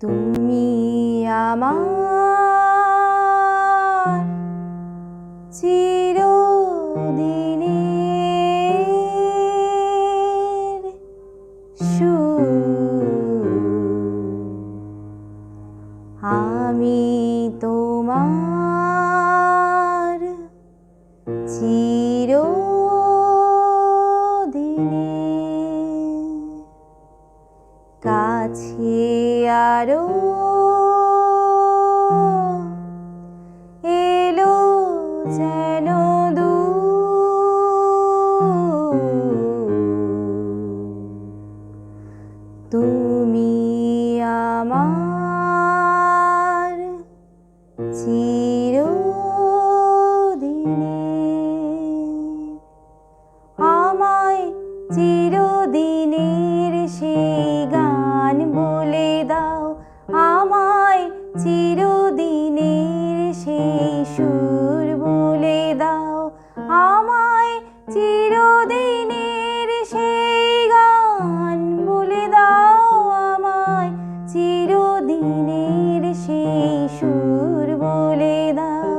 তুমি আমার চিরদিনের সুর আমি তোমার চিরদিনে যেন দূর। তুমি আমার চিরদিনে আমায় চিরদিনের সেই গান বলে দাও, আমায় চিরদিনের সেই সুর সুর বলে দাও।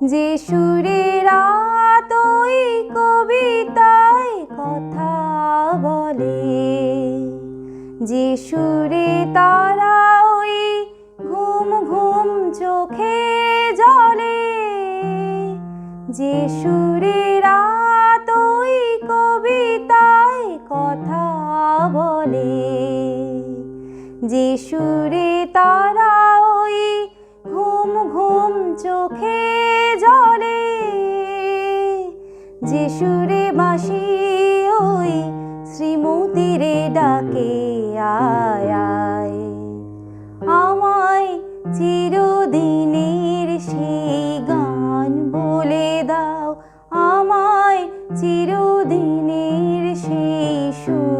যে সুরে রাত ওই কবিতায় কথা বলে যে সুরে তারা ওই ঘুম ঘুম চোখে জলে। যে বাসি ওই শ্রীমতিরে ডাকে আয় আয়। আমায় চিরদিনের সেই গান বলে দাও। আমায় চিরদিনের সেই সুর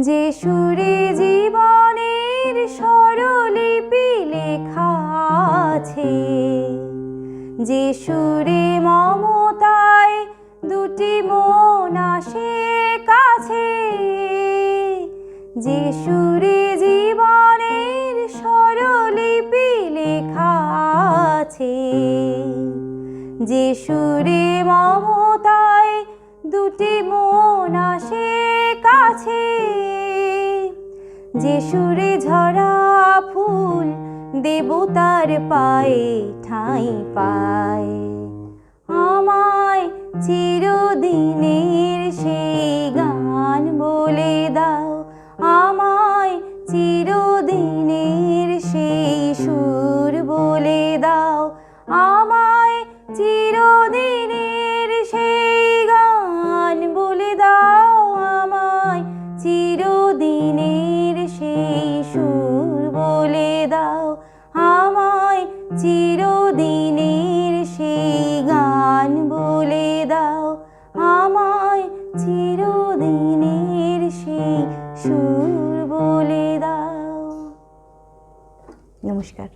যে সুরে জীবনের স্বরলিপি লেখা আছে। যে সুরে মমতায় দুটি মন আসে কাছে। যে সুরে জীবনের স্বরলিপি লেখা আছে। যে সুরে মমতায় যে সুরে ঝরা ফুল দেবতার পায়ে ঠাঁই পায়। আমায় চিরদিনের সেই গান বলে দাও। আমায় চিরদিনের সেই সুর আমায় চিরদিনের সেই গান বলে দাও। আমায় চিরদিনের সেই সুর বলে দাও। নমস্কার।